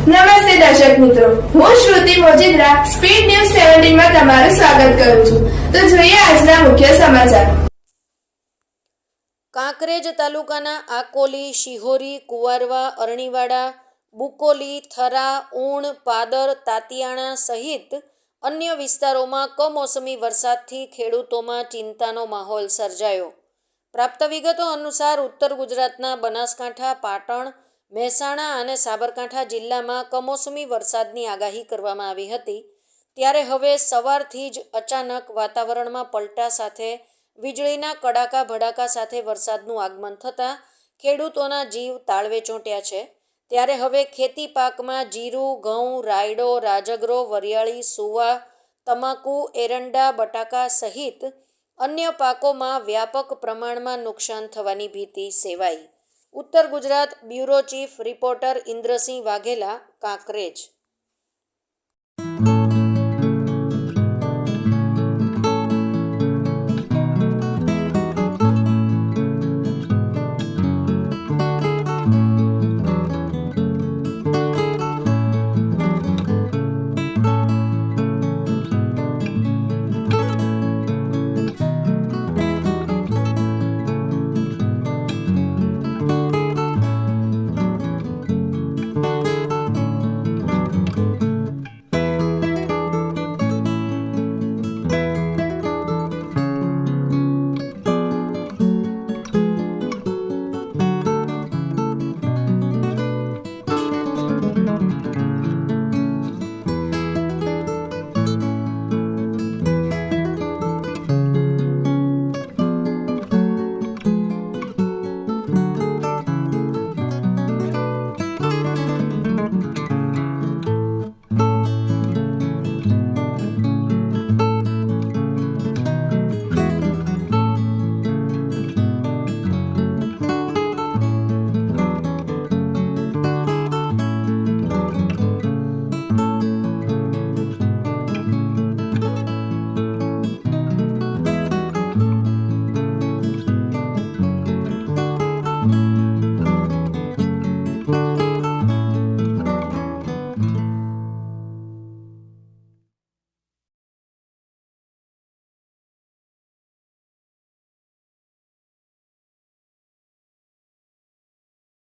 નમસ્તે દર્શક મિત્રો. હું શ્રુતિ મોજીદ્રા, સ્પીડ ન્યૂઝ સેવન્ટીનમાં તમારું સ્વાગત કરું છું. તો જોઈએ આજના મુખ્ય સમાચાર. કાંકરેજ તાલુકાના આકોલી, શિહોરી, કુવારવા, અરણીવાડા, બુકોલી, થરા, ઊણ, પાદર, તાતિયાણા સહિત અન્ય વિસ્તારોમાં કમોસમી વરસાદથી ખેડૂતોમાં ચિંતાનો માહોલ સર્જાયો. પ્રાપ્ત વિગતો અનુસાર ઉત્તર ગુજરાતના બનાસકાંઠા, પાટણ મહેસાણા અને સાબરકાંઠા જિલ્લામાં કમોસમી વરસાદની આગાહી કરવામાં આવી હતી. ત્યારે હવે સવારથી જ અચાનક વાતાવરણમાં પલટા સાથે વીજળીના કડાકા ભડાકા સાથે વરસાદનું આગમન થતાં ખેડૂતોના જીવ તાળવે ચોંટ્યા છે. ત્યારે હવે ખેતી પાકમાં જીરું, ઘઉં, રાયડો, રાજગરો, વરિયાળી, સુવા, તમાકુ, એરંડા, બટાકા સહિત અન્ય પાકોમાં વ્યાપક પ્રમાણમાં નુકસાન થવાની ભીતિ સેવાઈ. ઉત્તર Gujarat bureau chief reporter Indrasinh Vaghela Kankrej